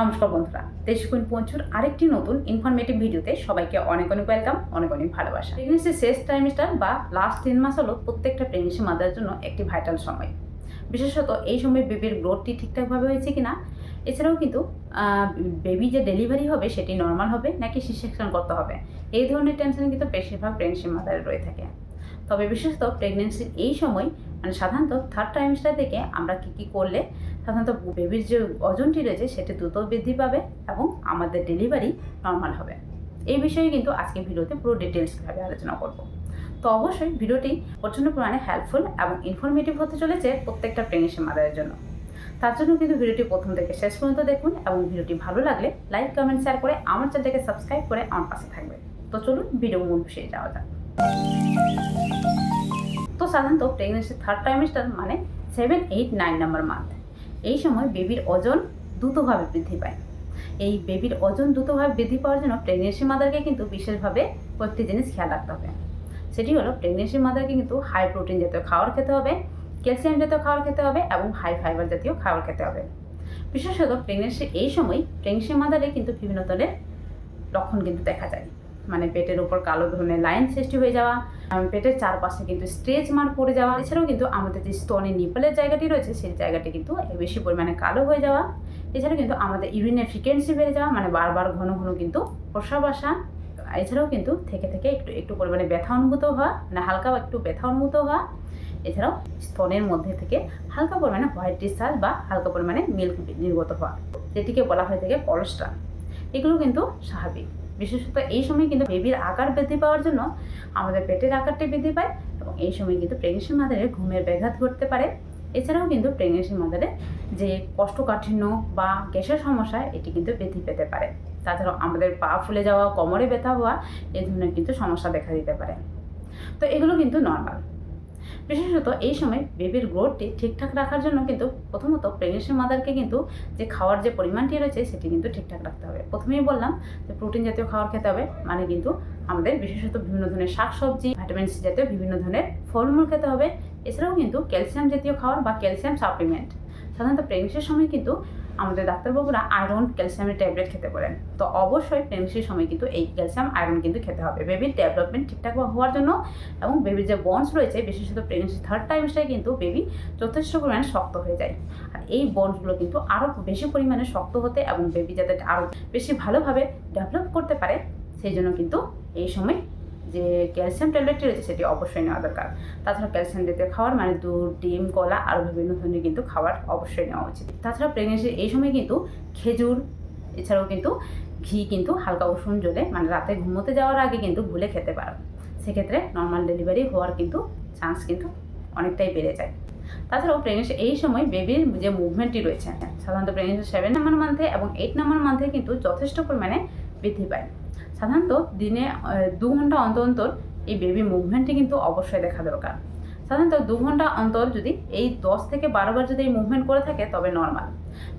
নমস্কার বন্ধুরা, দেশকুইন পঞ্চুর আরেকটি নতুন ইনফরমেটিভ ভিডিওতে সবাইকে অনেক অনেক ওয়েলকাম অনেক অনেক ভালোবাসা। প্রেগনেন্সির শেষ ট্রাইমিস্টার বা লাস্ট তিন মাস হলো প্রত্যেকটা প্রেগনেন্সি মাদার জন্য একটি ভাইটাল সময়। বিশেষত এই সময় বেবির গ্রোথটি ঠিকঠাকভাবে হয়েছে কিনা, এছাড়াও কিন্তু বেবি যে ডেলিভারি হবে সেটি নর্মাল হবে নাকি সি সেকশন করতে হবে, এই ধরনের টেনশন কিন্তু বেশিরভাগ প্রেগনেন্সি মাদারে রয়ে থাকে। তবে বিশেষত প্রেগনেন্সির এই সময় মানে সাধারণত থার্ড ট্রাইমিস্টার থেকে আমরা কী কী করলে সাধারণত বেবির যে ওজনটি রয়েছে, সেটি দ্রুত বৃদ্ধি পাবে এবং আমাদের ডেলিভারি নর্মাল হবে। এই বিষয়ে কিন্তু আজকে ভিডিওতে পুরো ডিটেলসভাবে আলোচনা করব। তো অবশ্যই ভিডিওটি প্রচণ্ড পরিমাণে হেল্পফুল এবং ইনফরমেটিভ হতে চলেছে প্রত্যেকটা প্রেগনেন্সি মাদারের জন্য। তার জন্য কিন্তু ভিডিওটি প্রথম থেকে শেষ পর্যন্ত দেখুন এবং ভিডিওটি ভালো লাগলে লাইক কমেন্ট শেয়ার করে আমার চ্যানেলটাকে সাবস্ক্রাইব করে আমার পাশে থাকবে। তো চলুন ভিডিও মূল বিষয়ে যাওয়া যাক। তো সাধারণত প্রেগনেন্সি থার্ড ট্রাইমিস্টার মানে seven eight nine number month এই সময় বেবির ওজন দ্রুতভাবে বৃদ্ধি পায়। এই বেবির ওজন দ্রুতভাবে বৃদ্ধি পাওয়ার জন্য প্রেগনেন্সি মাদারকে কিন্তু বিশেষভাবে কয়েকটি জিনিস খেয়াল রাখতে হবে। সেটি হলো প্রেগনেন্সি মাদারকে কিন্তু হাই প্রোটিন জাতীয় খাবার খেতে হবে ক্যালসিয়াম জাতীয় খাবার খেতে হবে এবং হাই ফাইবার জাতীয় খাবার খেতে হবে। বিশেষত প্রেগনেন্সি এই সময় প্রেগনেন্সি মাদারে কিন্তু বিভিন্ন ধরনের লক্ষণ কিন্তু দেখা যায়। মানে পেটের উপর কালো ধরনের লাইন সৃষ্টি হয়ে যাওয়া পেটের চারপাশে কিন্তু স্ট্রেচ মার্ক পড়ে যাওয়া। এছাড়াও কিন্তু আমাদের যে স্তনে নিপলের জায়গাটি রয়েছে, সেই জায়গাটি কিন্তু বেশি পরিমাণে কালো হয়ে যাওয়া। এছাড়াও কিন্তু আমাদের ইউরিনের ফ্রিকোয়েন্সি বেড়ে যাওয়া মানে বারবার ঘন ঘন কিন্তু প্রসাব আসা এছাড়াও কিন্তু থেকে থেকে একটু একটু পরিমাণে ব্যথা অনুভূত হওয়া মানে হালকা একটু ব্যথা অনুভূত হওয়া। এছাড়াও স্তনের মধ্যে থেকে হালকা পরিমাণে হোয়াইট ডিসচার্জ বা হালকা পরিমাণে মিল্ক নির্গত হওয়া, যেটিকে বলা হয়ে থাকে কলস্ট্রাল এগুলো কিন্তু স্বাভাবিক। বিশেষত এই সময় কিন্তু বেবির আকার বৃদ্ধি পাওয়ার জন্য আমাদের পেটের আকারটি বৃদ্ধি পায় এবং এই সময় কিন্তু প্রেগনেন্সি মাদারে ঘুমের ব্যাঘাত ঘটতে পারে। এছাড়াও কিন্তু প্রেগনেন্সি মাদারে যে কষ্টকাঠিন্য বা গ্যাসের সমস্যা, এটি কিন্তু বৃদ্ধি পেতে পারে। তাছাড়াও আমাদের পা ফুলে যাওয়া, কোমরে ব্যথা হওয়া এই ধরনের কিন্তু সমস্যা দেখা দিতে পারে। তো এগুলো কিন্তু নর্মাল বিশেষত এই সময় বেবির গ্রোথটি ঠিকঠাক রাখার জন্য কিন্তু প্রথমত প্রেগনেন্সি মাদারকে কিন্তু যে খাওয়ার যে পরিমাণটি রয়েছে সেটি কিন্তু ঠিকঠাক রাখতে হবে। প্রথমেই বললাম যে প্রোটিন জাতীয় খাবার খেতে হবে মানে কিন্তু আমাদের বিশেষত বিভিন্ন ধরনের শাকসবজি ভিটামিন সি জাতীয় বিভিন্ন ধরনের ফলমূল খেতে হবে। এছাড়াও কিন্তু ক্যালসিয়াম জাতীয় খাবার বা ক্যালসিয়াম সাপ্লিমেন্ট সাধারণত প্রেগনেন্সির সময় কিন্তু আমাদের ডাক্তারবাবুরা আয়রন ক্যালসিয়ামের ট্যাবলেট খেতে বলেন তো অবশ্যই প্রেগনেন্সির সময় কিন্তু এই ক্যালসিয়াম আয়রন কিন্তু খেতে হবে। বেবির ডেভেলপমেন্ট ঠিকঠাক হওয়ার জন্য এবং বেবির যে বন্স রয়েছে, বিশেষত প্রেগনেন্সি থার্ড টাইমসটায় কিন্তু বেবি যথেষ্ট পরিমাণে শক্ত হয়ে যায়। আর এই বন্সগুলো কিন্তু আরও বেশি পরিমাণে শক্ত হতে এবং বেবি যাতে আরও বেশি ভালোভাবে ডেভেলপ করতে পারে, সেই জন্য কিন্তু এই সময় যে ক্যালসিয়াম ট্যাবলেটটি রয়েছে সেটি অবশ্যই নেওয়া দরকার। তাছাড়া ক্যালসিয়াম জাতীয় খাবার মানে দুধ, ডিম, কলা আরও বিভিন্ন ধরনের কিন্তু খাবার অবশ্যই নেওয়া উচিত। তাছাড়া প্রেগনেন্সির এই সময় কিন্তু খেজুর, এছাড়াও কিন্তু ঘি কিন্তু হালকা উষুম জলে মানে রাতে ঘুমোতে যাওয়ার আগে কিন্তু ভুলে খেতে পারো। সেক্ষেত্রে নর্মাল ডেলিভারি হওয়ার কিন্তু চান্স কিন্তু অনেকটাই বেড়ে যায়। তাছাড়াও প্রেগনেন্সি এই সময় বেবির যে মুভমেন্টটি রয়েছে, সাধারণত প্রেগনেন্সি সেভেন নাম্বার মান্থে এবং এইট নাম্বার মান্থে কিন্তু যথেষ্ট পরিমাণে বৃদ্ধি পায়। সাধারণত দিনে দু ঘণ্টা অন্তর অন্তর এই বেবি মুভমেন্টটি কিন্তু অবশ্যই দেখা দরকার। সাধারণত দু ঘণ্টা অন্তর যদি এই দশ থেকে বারোবার যদি এই মুভমেন্ট করে থাকে, তবে নর্মাল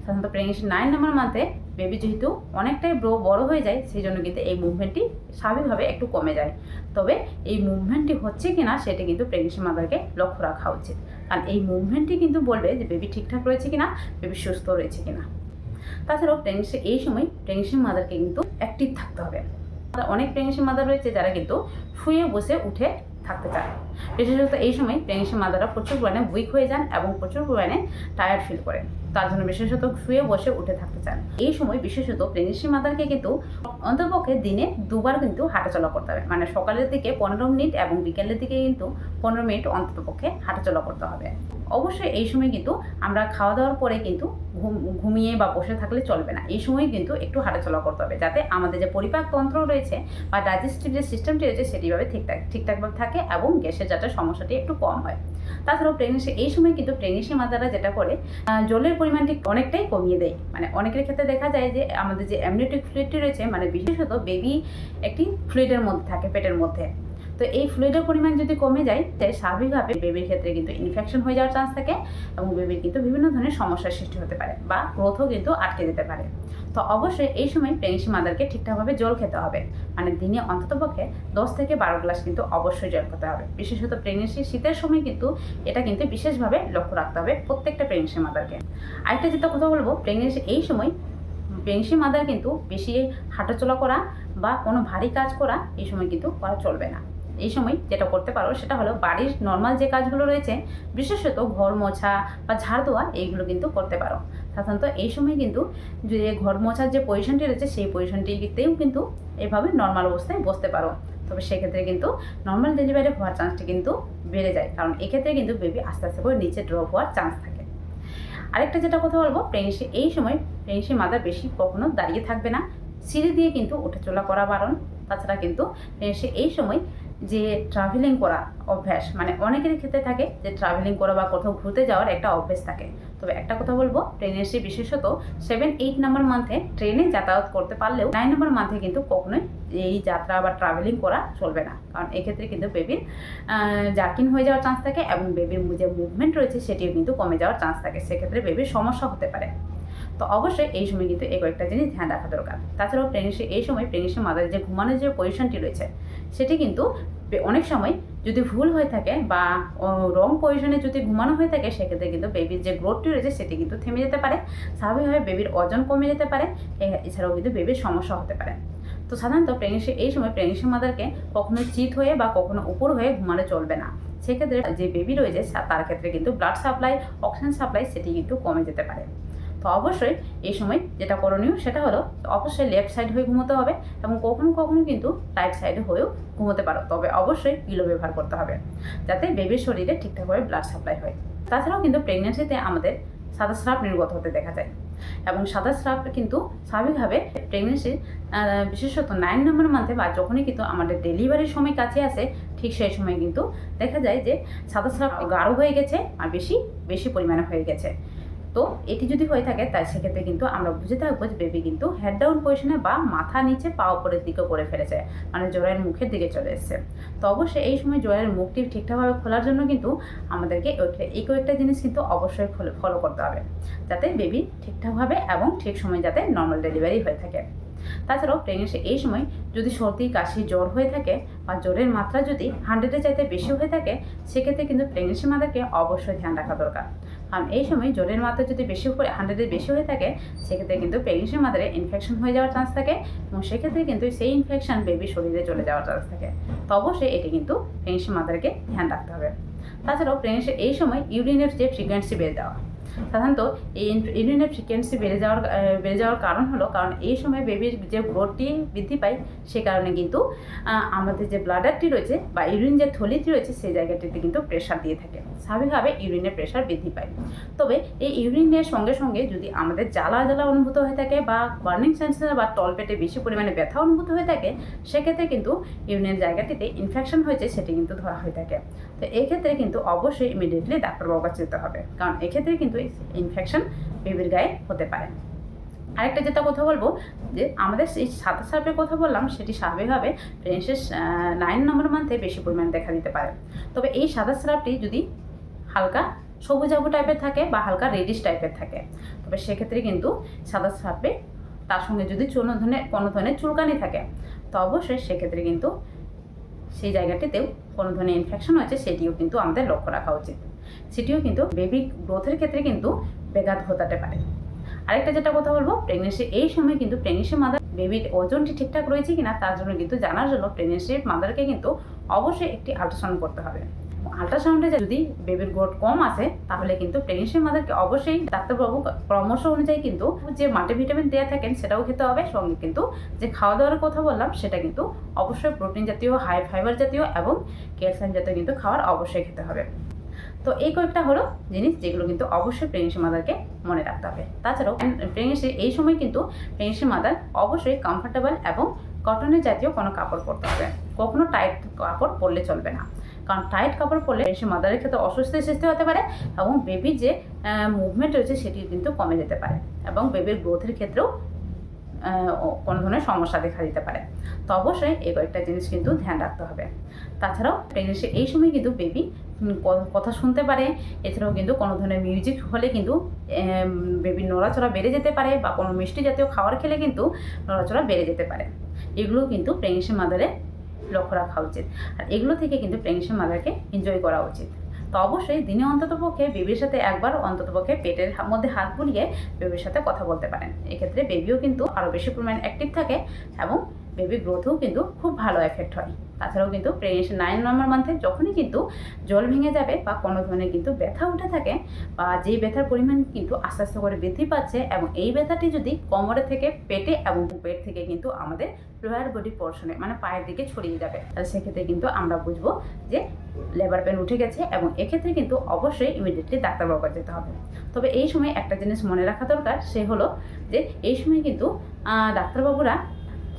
সাধারণত প্রেগনেন্সি নাইন নাম্বার মান্থে বেবি যেহেতু অনেকটাই বড় হয়ে যায়, সেই জন্য কিন্তু এই মুভমেন্টটি স্বাভাবিকভাবে একটু কমে যায়। তবে এই মুভমেন্টটি হচ্ছে কি না সেটা কিন্তু প্রেগনেন্সি মাদারকে লক্ষ্য রাখা উচিত। কারণ এই মুভমেন্টটি কিন্তু বলবে যে বেবি ঠিকঠাক রয়েছে কিনা বেবি সুস্থ রয়েছে কিনা। তাছাড়াও প্রেগনেন্সি এই সময় প্রেগনেন্সি মাদারকে কিন্তু অ্যাক্টিভ থাকতে হবে। অনেক প্রেগনেন্সি মাদার রয়েছে যারা কিন্তু শুয়ে বসে উঠে থাকতে চায়। বিশেষত এই সময় প্রেগনেন্সি মাদাররা প্রচুর পরিমাণে উইক হয়ে যান এবং প্রচুর পরিমাণে টায়ার্ড ফিল করেন তার জন্য বিশেষত শুয়ে বসে উঠে থাকতে চান। এই সময় বিশেষত প্রেগনেন্সি মাদারকে কিন্তু অন্তপক্ষে দিনে দুবার কিন্তু হাঁটাচলা করতে হবে। মানে সকালের দিকে পনেরো মিনিট এবং বিকেলের দিকে কিন্তু পনেরো মিনিট অন্ততপক্ষে হাঁটাচলা করতে হবে। অবশ্যই এই সময় কিন্তু আমরা খাওয়া দাওয়ার পরে কিন্তু ঘুমিয়ে বা বসে থাকলে চলবে না। এই সময় কিন্তু একটু হাঁটাচলা করতে হবে যাতে আমাদের যে পরিপাক তন্ত্র রয়েছে বা ডাইজেস্টিভ যে সিস্টেমটি রয়েছে সেটিভাবে ঠিকঠাক ঠিকঠাকভাবে থাকে এবং গ্যাসের যাতে সমস্যাটি একটু কম হয়। তাছাড়াও প্রেগনেন্সি এই সময় কিন্তু প্রেগনেন্সি মাতারা যেটা করে জলের পরিমাণটি অনেকটাই কমিয়ে দেয়। মানে অনেকের ক্ষেত্রে দেখা যায় যে আমাদের যে অ্যামনিটিক ফ্লুইডটি রয়েছে মানে বিশেষত বেবি একটি ফ্লুইডের মধ্যে থাকে, পেটের মধ্যে। তো এই ফ্লুইডের পরিমাণ যদি কমে যায়, তাই স্বাভাবিকভাবে বেবির ক্ষেত্রে কিন্তু ইনফেকশন হয়ে যাওয়ার চান্স থাকে এবং বেবির কিন্তু বিভিন্ন ধরনের সমস্যার সৃষ্টি হতে পারে বা গ্রোথও কিন্তু আটকে যেতে পারে। তো অবশ্যই এই সময় প্রেগনেন্সি মাদারকে ঠিকঠাকভাবে জল খেতে হবে। মানে দিনে অন্ততপক্ষে দশ থেকে বারো গ্লাস কিন্তু অবশ্যই জল খেতে হবে। বিশেষত প্রেগনেন্সি শীতের সময় কিন্তু এটা কিন্তু বিশেষভাবে লক্ষ্য রাখতে হবে প্রত্যেকটা প্রেগনেন্সি মাদারকে আরেকটা যেটা কথা বলব প্রেগনেন্সি এই সময় প্রেগনেন্সি মাদার কিন্তু বেশি হাঁটাচলা করা বা কোনো ভারী কাজ করা এই সময় কিন্তু করা চলবে না। এই সময় যেটা করতে পারো সেটা হলো বাড়ির নর্মাল যে কাজগুলো রয়েছে, বিশেষত ঘর মোছা বা ঝাড় দেওয়া, এইগুলো কিন্তু করতে পারো। সাধারণত এই সময় কিন্তু যে ঘর মোছার যে পজিশনটি রয়েছে, সেই পজিশনটিতেও কিন্তু এভাবে নর্মাল অবস্থায় বসতে পারো। তবে সেক্ষেত্রে কিন্তু নর্মাল ডেলিভারি হওয়ার চান্সটি কিন্তু বেড়ে যায়। কারণ এক্ষেত্রে কিন্তু বেবি আস্তে আস্তে করে নিচে ড্রপ হওয়ার চান্স থাকে। আরেকটা যেটা কথা বলব প্রেগনেন্সি এই সময় প্রেগনেন্সি মাদার বেশি কখনো দাঁড়িয়ে থাকবে না। সিঁড়ি দিয়ে কিন্তু উঠে চলা করা বারণ। তাছাড়া কিন্তু প্রেগনেন্সি এই সময় যে ট্রাভেলিং করা অভ্যাস মানে অনেকেরই ক্ষেত্রে থাকে যে ট্রাভেলিং করা বা কোথাও ঘুরতে যাওয়ার একটা অভ্যাস থাকে। তবে একটা কথা বলব প্রেগনেন্সি বিশেষত সেভেন এইট নাম্বার মান্থে ট্রেনে যাতায়াত করতে পারলেও নাইন নাম্বার মান্থে কিন্তু কখনোই এই যাত্রা বা ট্রাভেলিং করা চলবে না। কারণ এক্ষেত্রে কিন্তু বেবির জার্কিন হয়ে যাওয়ার চান্স থাকে এবং বেবির যে মুভমেন্ট রয়েছে সেটিও কিন্তু কমে যাওয়ার চান্স থাকে। সেক্ষেত্রে বেবির সমস্যা হতে পারে। তো অবশ্যই এই সময় কিন্তু এই কয়েকটা জিনিস ধ্যান রাখা দরকার। তাছাড়াও প্রেগনেন্সি এই সময় প্রেগনেন্সি মাদার যে ঘুমানোর যে পজিশনটি রয়েছে সেটি কিন্তু অনেক সময় যদি ভুল হয়ে থাকে বা রং পজিশনে যদি ঘুমানো হয়ে থাকে, সেক্ষেত্রে কিন্তু বেবির যে গ্রোথটি রয়েছে, সেটি কিন্তু থেমে যেতে পারে। স্বাভাবিকভাবে বেবির ওজন কমে যেতে পারে। এছাড়াও কিন্তু বেবির সমস্যা হতে পারে। তো সাধারণত প্রেগনেন্সি এই সময় প্রেগনেন্সি মাদারকে কখনো চিত হয়ে বা কখনো উপর হয়ে ঘুমানো চলবে না। সেক্ষেত্রে যে বেবি রয়েছে তার ক্ষেত্রে কিন্তু ব্লাড সাপ্লাই অক্সিজেন সাপ্লাই সেটি কিন্তু কমে যেতে পারে। তো অবশ্যই এই সময় যেটা করণীয় সেটা হলো অবশ্যই লেফট সাইড হয়ে ঘুমোতে হবে এবং কখনো কখনো কিন্তু রাইট সাইডে হয়েও ঘুমোতে পারো। তবে অবশ্যই পিলো ব্যবহার করতে হবে যাতে বেবির শরীরে ঠিকঠাকভাবে ব্লাড সাপ্লাই হয়। তাছাড়াও কিন্তু প্রেগনেন্সিতে আমাদের সাদা স্রাব নির্গত হতে দেখা যায় এবং সাদা স্রাব কিন্তু স্বাভাবিকভাবে প্রেগনেন্সির বিশেষত নাইন নম্বর মান্থে বা যখনই কিন্তু আমাদের ডেলিভারির সময় কাছে আসে, ঠিক সেই সময় কিন্তু দেখা যায় যে সাদা স্রাব গাঢ় হয়ে গেছে আর বেশি বেশি পরিমাণে হয়ে গেছে। তো এটি যদি হয়ে থাকে, তাই সেক্ষেত্রে কিন্তু আমরা বুঝে থাকব যে বেবি কিন্তু হেড ডাউন পজিশনে বা মাথা নিচে পা উপরের দিকে করে ফেলেছে মানে জোড়ায়ের মুখের দিকে চলে এসেছে। তো অবশ্যই এই সময় জোড়ায়ের মুখটি ঠিকঠাকভাবে খোলার জন্য কিন্তু আমাদেরকে এই কয়েকটা জিনিস কিন্তু অবশ্যই ফলো করতে হবে, যাতে বেবি ঠিকঠাকভাবে এবং ঠিক সময় যাতে নর্মাল ডেলিভারি হয়ে থাকে। তাছাড়াও প্রেগনেন্সি এই সময় যদি সর্দি, কাশি, জ্বর হয়ে থাকে বা জ্বরের মাত্রা যদি হান্ড্রেডের চাইতে বেশি হয়ে থাকে, সেক্ষেত্রে কিন্তু প্রেগনেন্সি মাদারকে অবশ্যই ধ্যান রাখা দরকার। কারণ এই সময় জ্বরের মাত্রা যদি বেশি করে হান্ড্রেডের বেশি হয়ে থাকে, সেক্ষেত্রে কিন্তু প্রেগনেন্সি মাদারে ইনফেকশন হয়ে যাওয়ার চান্স থাকে এবং সেক্ষেত্রে কিন্তু সেই ইনফেকশন বেবির শরীরে চলে যাওয়ার চান্স থাকে। তো অবশ্যই এটি কিন্তু প্রেগনেন্সি মাদারকে ধ্যান রাখতে হবে। তাছাড়াও প্রেগনেন্সি এই সময় ইউরিনের যে ফ্রিকোয়েন্সি বেড়ে যাওয়া, সাধারণত এই ইউরিনের ফ্রিকোয়েন্সি বেড়ে যাওয়ার বেড়ে যাওয়ার কারণ হলো, কারণ এই সময় বেবির যে গ্রোথটি বৃদ্ধি পায়, সে কারণে কিন্তু আমাদের যে ব্লাডারটি রয়েছে বা ইউরিন যে থলিটি রয়েছে, সেই জায়গাটিতে কিন্তু প্রেশার দিয়ে থাকে। স্বাভাবিকভাবে ইউরিনের প্রেশার বৃদ্ধি পায়। তবে এই ইউরিনের সঙ্গে সঙ্গে যদি আমাদের জ্বালা জ্বালা অনুভূত হয়ে থাকে বা বার্নিং সেন্সেশন বা তলপেটে বেশি পরিমাণে ব্যথা অনুভূত হয়ে থাকে, সেক্ষেত্রে কিন্তু ইউরিনের জায়গাটিতে ইনফেকশন হয়েছে সেটি কিন্তু ধরা হয়ে থাকে। তো এক্ষেত্রে কিন্তু অবশ্যই ইমিডিয়েটলি ডাক্তারবাবুর কাছে যেতে হবে। কারণ এক্ষেত্রে কিন্তু ইনফেকশন বেবির গায়ে হতে পারে। আরেকটা যেটা কথা বলব, যে আমাদের সেই সাদা সার্পের কথা বললাম, সেটি স্বাভাবিকভাবে প্রেন্সেস নাইন নম্বর মান্থে বেশি পরিমাণে দেখা দিতে পারে। তবে এই সাদা স্রাবটি যদি হালকা সবুজাবু টাইপের থাকে বা হালকা রেডিশ টাইপের থাকে। তবে সেক্ষেত্রে কিন্তু সাদা সাপে তার সঙ্গে যদি কোনো ধরনের কোনো ধরনের চুলকানি থাকে, তো অবশ্যই সেক্ষেত্রে কিন্তু সেই জায়গাটিতেও কোনো ধরনের ইনফেকশন হয়েছে, সেটিও কিন্তু আমাদের লক্ষ্য রাখা উচিত। সেটিও কিন্তু বেবি গ্রোথের ক্ষেত্রে কিন্তু ব্যাঘাত ঘটাতে পারে। আরেকটা যেটা কথা বলব প্রেগনেন্সি এই সময় কিন্তু প্রেগনেন্সি মাদার বেবির ওজনটি ঠিকঠাক রয়েছে কিনা, তার জন্য কিন্তু জানার জন্য প্রেগনেন্সি মাদারকে কিন্তু অবশ্যই একটি আল্ট্রাসাউন্ড করতে হবে। আল্ট্রাসাউন্ডে যদি বেবির গ্রোথ কম আসে, তাহলে কিন্তু প্রেগনেন্সি মাদারকে অবশ্যই ডাক্তারবাবু পরামর্শ অনুযায়ী কিন্তু যে মাল্টিভিটামিন দেওয়া থাকেন সেটাও খেতে হবে সঙ্গে কিন্তু যে খাওয়া দাওয়ার কথা বললাম, সেটা কিন্তু অবশ্যই প্রোটিন জাতীয় হাই ফাইবার জাতীয় এবং ক্যালসিয়াম জাতীয় কিন্তু খাবার অবশ্যই খেতে হবে। তো এই কয়েকটা হলো জিনিস যেগুলো কিন্তু অবশ্যই প্রেগনেন্সি মাদারকে মনে রাখতে হবে। তাছাড়াও প্রেগনেন্সি এই সময় কিন্তু প্রেগনেন্সি মাদার অবশ্যই কমফোর্টেবল এবং কটনের জাতীয় কোনো কাপড় পরতে হবে। কখনো টাইট কাপড় পরলে চলবে না। কারণ টাইট কাপড় পরলে প্রেগনেন্সি মাদারের ক্ষেত্রে অস্বস্তির সৃষ্টি হতে পারে এবং বেবির যে মুভমেন্ট রয়েছে সেটি কিন্তু কমে যেতে পারে এবং বেবির গ্রোথের ক্ষেত্রেও কোনো ধরনের সমস্যা দেখা দিতে পারে। তো অবশ্যই এই কয়েকটা জিনিস কিন্তু ধ্যান রাখতে হবে। তাছাড়াও প্রেগনেন্সি এই সময় কিন্তু বেবি কথা শুনতে পারে, এছাড়াও কিন্তু কোনো ধরনের মিউজিক হলে কিন্তু বেবির নড়াচড়া বেড়ে যেতে পারে বা কোনো মিষ্টি জাতীয় খাবার খেলে কিন্তু নড়াচড়া বেড়ে যেতে পারে। এগুলো কিন্তু প্রেগনেন্সি মাদারে লক্ষ্য রাখা উচিত। আর এগুলো থেকে কিন্তু প্রেগনেন্সি মাদারকে এনজয় করা উচিত। তো অবশ্যই দিনে অন্তত পক্ষে বেবির সাথে একবার অন্তত পক্ষে পেটের মধ্যে হাত বুলিয়ে বেবির সাথে কথা বলতে পারেন। এক্ষেত্রে বেবিও কিন্তু আরও বেশি পরিমাণে অ্যাক্টিভ থাকে এবং বেবি গ্রোথেও কিন্তু খুব ভালো এফেক্ট হয়। তাছাড়াও কিন্তু প্রেগনেন্সি নাইন নম্বর মান্থে যখনই কিন্তু জল ভেঙে যাবে বা কোনো ধরনের কিন্তু ব্যথা উঠে থাকে বা যেই ব্যথার পরিমাণ কিন্তু আস্তে আস্তে করে বৃদ্ধি পাচ্ছে এবং এই ব্যথাটি যদি কোমরে থেকে পেটে এবং পেট থেকে কিন্তু আমাদের লোয়ার বডি পোর্শনে মানে পায়ের দিকে ছড়িয়ে যাবে, তাহলে সেক্ষেত্রে কিন্তু আমরা বুঝব যে লেবার পেন উঠে গেছে এবং এক্ষেত্রে কিন্তু অবশ্যই ইমিডিয়েটলি ডাক্তারবাবু যেতে হবে। তবে এই সময় একটা জিনিস মনে রাখা দরকার, সে হলো যে এই সময় কিন্তু ডাক্তারবাবুরা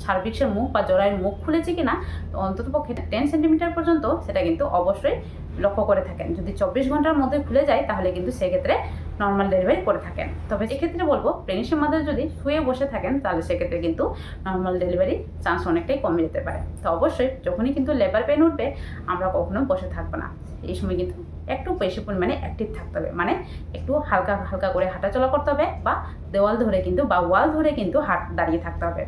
সার্ভিক্সের মুখ বা জরায়ের মুখ খুলেছে কিনা অন্তত পক্ষে টেন সেন্টিমিটার পর্যন্ত সেটা কিন্তু অবশ্যই লক্ষ্য করে থাকেন। যদি চব্বিশ ঘণ্টার মধ্যে খুলে যায়, তাহলে কিন্তু সেক্ষেত্রে নর্মাল ডেলিভারি করে থাকেন। তবে এক্ষেত্রে বলব প্রেগনেন্সির মাদার যদি শুয়ে বসে থাকেন, তাহলে সেক্ষেত্রে কিন্তু নর্মাল ডেলিভারি চান্স অনেকটাই কমে যেতে পারে। তো অবশ্যই যখনই কিন্তু লেবার পেন উঠবে, আমরা কখনো বসে থাকব না। এই সময় কিন্তু একটু বেশি পরিমাণে অ্যাক্টিভ থাকতে হবে। মানে একটু হালকা হালকা করে হাঁটাচলা করতে হবে বা দেওয়াল ধরে কিন্তু বা ওয়াল ধরে কিন্তু হাট, দাঁড়িয়ে থাকতে হবে।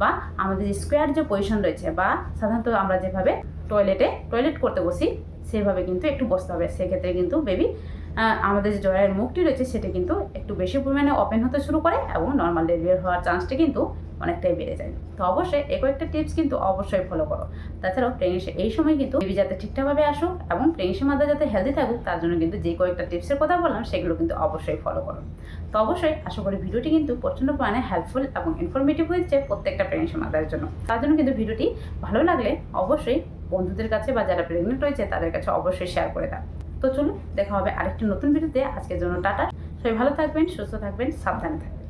বা আমাদের যে স্কোয়ার যে পজিশন রয়েছে বা সাধারণত আমরা যেভাবে টয়লেটে টয়লেট করতে বসি, সেভাবে কিন্তু একটু বসতে হবে। সেক্ষেত্রে কিন্তু বেবি আমাদের যে জয়ের মুখটি রয়েছে, সেটা কিন্তু একটু বেশি পরিমাণে ওপেন হতে শুরু করে এবং নর্মাল ডেলিভারি হওয়ার চান্সটা কিন্তু অনেকটাই বেড়ে যায়। তো অবশ্যই এই কয়েকটা টিপস কিন্তু অবশ্যই ফলো করো। তাছাড়াও প্রেগনেন্সি এই সময় কিন্তু বেবি যাতে ঠিকঠাকভাবে আসুক এবং প্রেগনেন্সি মাদার যাতে হেলদি থাকুক, তার জন্য কিন্তু যে কয়েকটা টিপসের কথা বললাম, সেগুলো কিন্তু অবশ্যই ফলো করো। তো অবশ্যই আশা করি ভিডিওটি কিন্তু প্রচণ্ড পরিমাণে হেল্পফুল এবং ইনফরমেটিভ হয়েছে প্রত্যেকটা প্রেগনেন্সি মাদারের জন্য। তার জন্য কিন্তু ভিডিওটি ভালো লাগলে অবশ্যই বন্ধুদের কাছে বা যারা প্রেগনেন্ট রয়েছে, তাদের কাছে অবশ্যই শেয়ার করে দাও। তো চলুন, দেখা হবে আরেকটি নতুন ভিডিওতে। আজকের জন্য টাটা। সবাই ভালো থাকবেন, সুস্থ থাকবেন, সাবধানে থাকবেন।